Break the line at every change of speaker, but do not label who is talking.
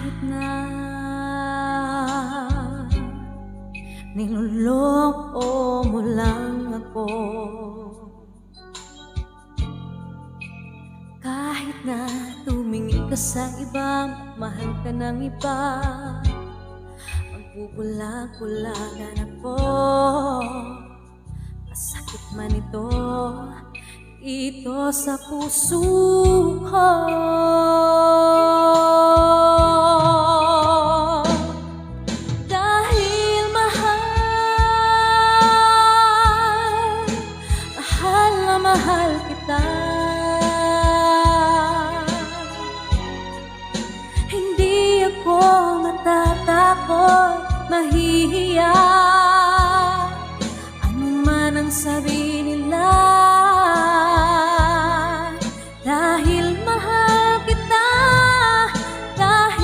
Kahit na Niloloko mo lang ako Kahit na tumingin ka sa iba Mahal ka ng iba Magbubulag-bulagan ako. Masakit man ito Ito sa puso ko mahal kita. Hindi ako matatakot, mahihiya. Ano man ang sabi